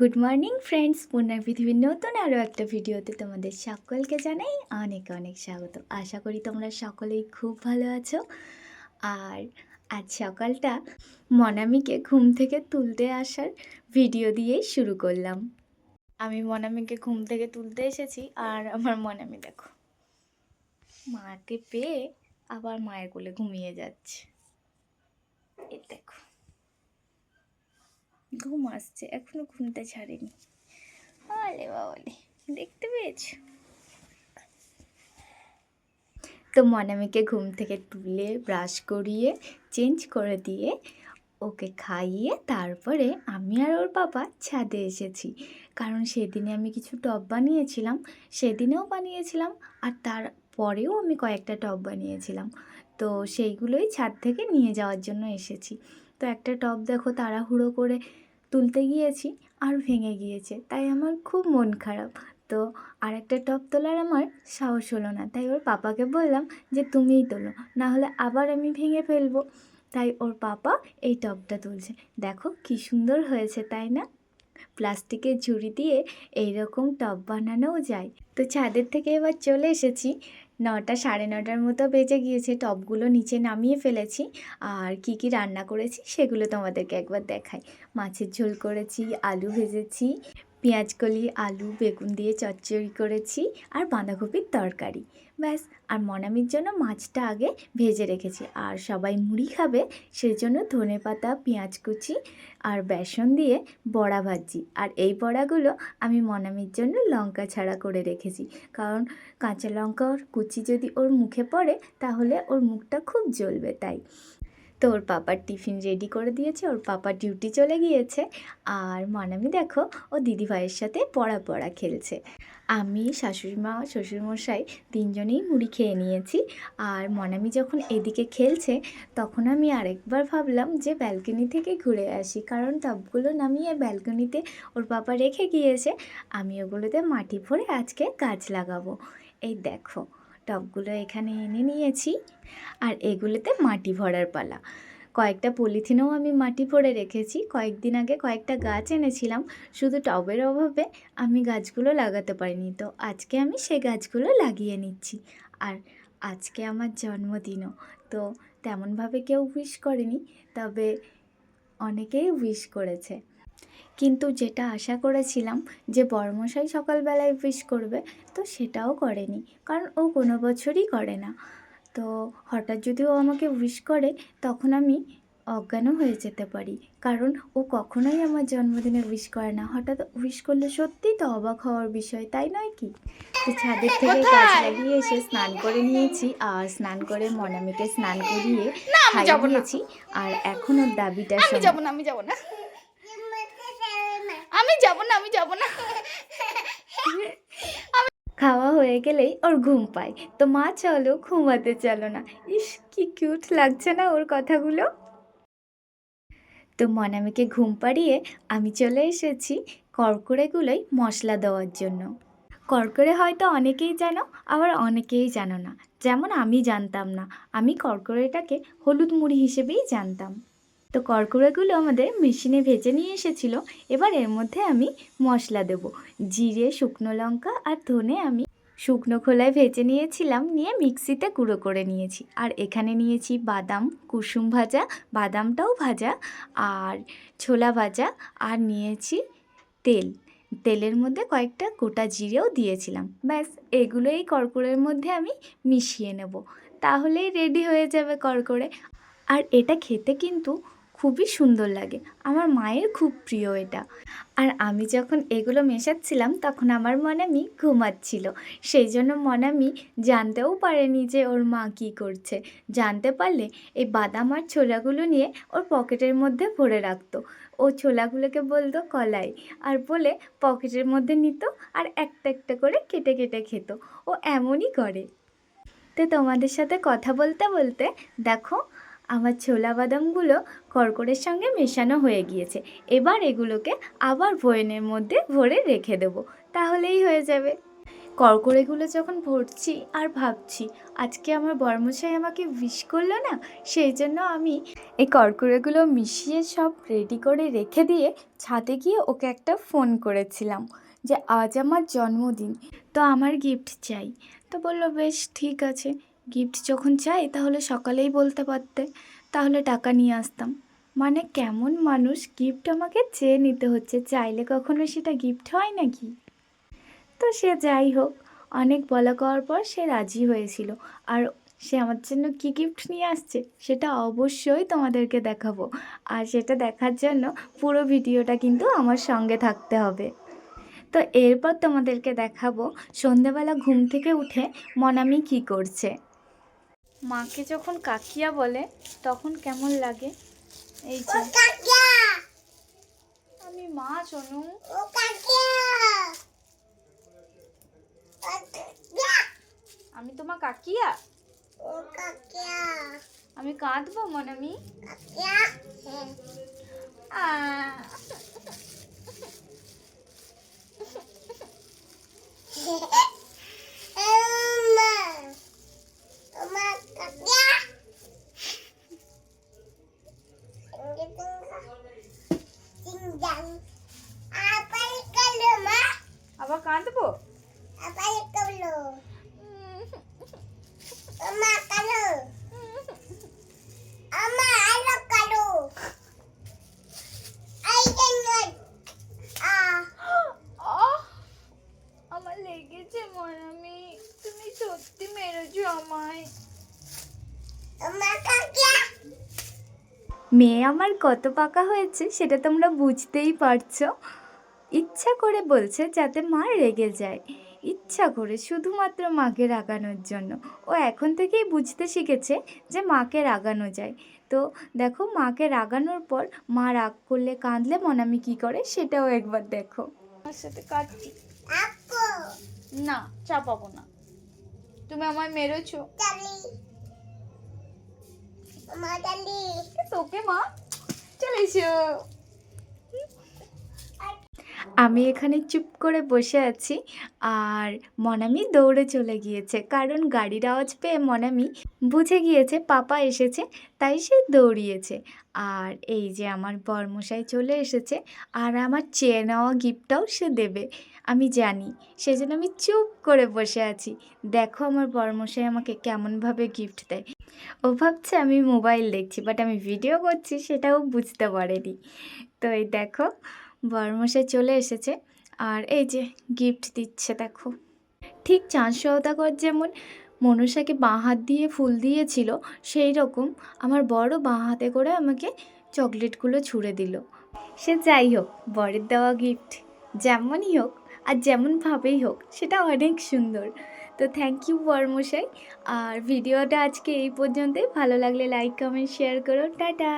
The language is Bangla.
গুড মর্নিং ফ্রেন্ডস পূর্ণার পৃথিবীর নতুন আরও একটা ভিডিওতে তোমাদের সকলকে জানাই অনেক অনেক স্বাগত। আশা করি তোমরা সকলেই খুব ভালো আছো। আর আজ সকালটা মনামিকে ঘুম থেকে তুলতে আসার ভিডিও দিয়েই শুরু করলাম। আমি মনামিকে ঘুম থেকে তুলতে এসেছি আর আমার মনামি দেখো, মাকে পেয়ে আবার মায়ের কোলে ঘুমিয়ে যাচ্ছে। এই দেখো। ঘুম আসছে, এখনও ঘুমটা ছাড়েনি। আলে বাবালে, দেখতে পেয়েছ? তো মনামিকে ঘুম থেকে তুলে ব্রাশ করিয়ে চেঞ্জ করে দিয়ে ওকে খাইয়ে তারপরে আমি আর ওর বাবা ছাদে এসেছি। কারণ সেদিনে আমি কিছু টব বানিয়েছিলাম, সেদিনেও বানিয়েছিলাম আর তারপরেও আমি কয়েকটা টব বানিয়েছিলাম। তো সেইগুলোই ছাদ থেকে নিয়ে যাওয়ার জন্য এসেছি। তো একটা টব দেখো তাড়াহুড়ো করে তুলতে গিয়েছি আর ভেঙে গিয়েছে। তাই আমার খুব মন খারাপ। তো আরেকটা টব তোলার আমার সাহস হলো না। তাই ওর পাপাকে বললাম যে, তুমিই তোলো, না হলে আবার আমি ভেঙে ফেলব। তাই ওর পাপা এই টবটা তুলছে। দেখো কি সুন্দর হয়েছে, তাই না? প্লাস্টিকের ঝুড়ি দিয়ে এই রকম টব বানানোও যায়। তো ছাদের থেকে এবার চলে এসেছি। নটা সাড়ে নটার মতো বেজে গিয়েছে, টপগুলো নিচে নামিয়ে ফেলেছি। আর কি কি রান্না করেছি সেগুলো তোমাদেরকে একবার দেখাই। মাছের ঝোল করেছি, আলু ভেজেছি পেঁয়াজকলি আলু, বেগুন দিয়ে চচ্চড়ি করেছি আর বাঁধাকপির তরকারি। ব্যাস, আর মনামির জন্য মাছটা আগে ভেজে রেখেছি। আর সবাই মুড়ি খাবে সেই জন্য ধনে পাতা, পেঁয়াজ কুচি আর বেসন দিয়ে বড়া ভাজি আর এই বড়াগুলো আমি মনামির জন্য লঙ্কা ছাড়া করে রেখেছি। কারণ কাঁচা লঙ্কার কুচি যদি ওর মুখে পড়ে, তাহলে ওর মুখটা খুব জ্বলবে তাই। তো ওর পাপার টিফিন রেডি করে দিয়েছে, ওর পাপা ডিউটি চলে গিয়েছে। আর মনামি দেখো, ও দিদিভাইয়ের সাথে পড়া পড়া খেলছে। আমি, শাশুড়ি মা শ্বশুরমশাই তিনজনেই মুড়ি খেয়ে নিয়েছি। আর মনামি যখন এদিকে খেলছে, তখন আমি আরেকবার ভাবলাম যে ব্যালকনি থেকে ঘুরে আসি, কারণ টবগুলো নামিয়ে ব্যালকনিতে ওর পাপা রেখে গিয়েছে। আমি ওগুলোতে মাটি ভরে আজকে গাছ লাগাবো। এই দেখো টবগুলো এখানে এনে নিয়েছি। আর এগুলোতে মাটি ভরার পালা। কয়েকটা পলিথিনেও আমি মাটি ভরে রেখেছি। কয়েকদিন আগে কয়েকটা গাছ এনেছিলাম। শুধু টবের অভাবে আমি গাছগুলো লাগাতে পারিনি। তো আজকে আমি সেই গাছগুলো লাগিয়ে নিচ্ছি। আর আজকে আমার জন্মদিনও। তো তেমনভাবে কেউ উইশ করেনি। তবে অনেকেই উইশ করেছে। কিন্তু যেটা আশা করেছিলাম যে বড়মশাই সকালবেলায় উইশ করবে তো সেটাও করেনি। কারণ ও কোনো বছরই করে না। তো হঠাৎ যদি ও আমাকে উইশ করে তখন আমি অজ্ঞানও হয়ে যেতে পারি। কারণ ও কখনোই আমার জন্মদিনে উইশ করে না। হঠাৎ উইশ করলে সত্যিই তো অবাক হওয়ার বিষয় তাই নয় কি? তো ছাদের থেকে গাছ লাগিয়ে এসে স্নান করে নিয়েছি আর স্নান করে মনামিকে স্নান করিয়ে খাইয়ে দিয়েছি। আর এখন ওর দাবিটা আমি। যাব না আমি যাব না। আমি যাব না, আমি যাব না। খাওয়া হয়ে গেলেই ওর ঘুম পায়। তো মা, চলো ঘুমাতে চলো না। ইস, কি কিউট লাগছে না ওর কথাগুলো। তো মনামিকে ঘুম পাড়িয়ে আমি চলে এসেছি কর্করেগুলোই মশলা দেওয়ার জন্য। কর্করে হয়তো অনেকেই জানো, আবার অনেকেই জানো না। যেমন আমি জানতাম না, আমি কর্করেটাকে হলুদ মুড়ি হিসেবেই জানতাম। তো কর্করেগুলো আমাদের মেশিনে ভেজে নিয়ে এসেছিল। এবার এর মধ্যে আমি মশলা দেব। জিরে, শুকনো লঙ্কা আর ধনে আমি শুকনো খোলায় ভেজে নিয়েছিলাম, নিয়ে মিক্সিতে গুঁড়ো করে নিয়েছি। আর এখানে নিয়েছি বাদাম, কুসুম ভাজা, বাদামটাও ভাজা আর ছোলা ভাজা আর নিয়েছি তেল। তেলের মধ্যে কয়েকটা গোটা জিরেও দিয়েছিলাম। ব্যাস এগুলো এই কড়কড়ের মধ্যে আমি মিশিয়ে নেব। তাহলেই রেডি হয়ে যাবে কড়কড়ে। আর এটা খেতে কিন্তু খুবই সুন্দর লাগে। আমার মায়ের খুব প্রিয় এটা। আর আমি যখন এগুলো মেশাচ্ছিলাম, তখন আমার মনামি ঘুমাচ্ছিল। সেই জন্য মনামি জানতেও পারেনি যে ওর মা কী করছে। জানতে পারলে এই বাদাম আর ছোলাগুলো নিয়ে ওর পকেটের মধ্যে ভরে রাখতো। ও ছোলাগুলোকে বলতো কলাই আর বলে পকেটের মধ্যে নিত আর একটা একটা করে কেটে কেটে খেত। ও এমনই করে। তো তোমাদের সাথে কথা বলতে বলতে দেখো আমার ছোলা বাদামগুলো কর্করের সঙ্গে মেশানো হয়ে গিয়েছে। এবার এগুলোকে আবার বয়নের মধ্যে ভরে রেখে দেবো। তাহলেই হয়ে যাবে। করকরেগুলো যখন ভরছি আর ভাবছি, আজকে আমার বর্মশাই আমাকে উইশ করল না, সেই জন্য আমি এই করকরেগুলো মিশিয়ে সব রেডি করে রেখে দিয়ে ছাদে গিয়ে ওকে একটা ফোন করেছিলাম যে আজ আমার জন্মদিন, তো আমার গিফট চাই। তো বলল, বেশ, ঠিক আছে। গিফট যখন চাই, তাহলে সকালেই বলতে পারতে, তাহলে টাকা নিয়ে আসতাম। মানে কেমন মানুষ গিফট আমাকে চেয়ে নিতে হচ্ছে, চাইলে কখনো সেটা গিফট হয় নাকি? তো সে যাই হোক, অনেক বলা করার পর সে রাজি হয়েছিল। আর সে আমার জন্য কী গিফট নিয়ে আসছে, সেটা অবশ্যই তোমাদেরকে দেখাবো। আর সেটা দেখার জন্য পুরো ভিডিওটা কিন্তু আমার সঙ্গে থাকতে হবে। তো এরপর তোমাদেরকে দেখাবো সন্ধেবেলা ঘুম থেকে উঠে মনামি কি করছে। মাকে যখন কাকিয়া বলে তখন কেমন লাগে? এই যে। আমি মা শোনু আমি তোমার কাকিয়া? আমি কাঁদবো মনামি? আমি কাঁদবো আহ, আমার লেগেছে মনামি তুমি সত্যি মেরেছো আমায় মেয়ে আমার কত পাকা হয়েছে সেটা তোমরা বুঝতেই পারছ। ইচ্ছা করে বলছে যাতে মা রেগে যায়। ইচ্ছা করে শুধুমাত্র মাকে রাগানোর জন্য। ও এখন থেকেই বুঝতে শিখেছে যে মাকে রাগানো যায়। তো দেখো মাকে রাগানোর পর মা রাগ করলে কাঁদলে মনামি কি করে সেটাও একবার দেখো। আমার সাথে কাঁদছি না চাপাবো না। তুমি আমায় মেরেছো? তোকে মা। চলে এসো। আমি এখানে চুপ করে বসে আছি আর মনামি দৌড়ে চলে গিয়েছে কারণ গাড়ির আওয়াজ পেয়ে মনামি বুঝে গিয়েছে পাপা এসেছে তাই সে দৌড়িয়েছে। আর এই যে আমার বরমশাই চলে এসেছে আর আমার চেয়ে নেওয়া গিফটটাও সে দেবে আমি জানি। সেজন্য আমি চুপ করে বসে আছি। দেখো আমার বরমশাই আমাকে কেমনভাবে গিফট দেয়। ও ভাবছে আমি মোবাইল দেখছি বাট আমি ভিডিও করছি, সেটাও বুঝতে পারেনি। তো এই দেখো, বরমশাই চলে এসেছে, আর এই যে গিফট দিচ্ছে দেখো। ঠিক চাঁদ সওদাগর যেমন মনসাকে বাঁ হাত দিয়ে ফুল দিয়েছিল, সেই রকম আমার বড় বাঁ হাতে করে আমাকে চকলেটগুলো ছুঁড়ে দিল। সে যাই হোক, বরের দেওয়া গিফট যেমনই হোক আর যেমনভাবেই হোক, সেটা অনেক সুন্দর। তো থ্যাংক ইউ বরমশাই। আর ভিডিওটা আজকে এই পর্যন্তই। ভালো লাগলে লাইক কমেন্ট শেয়ার করো টাটা!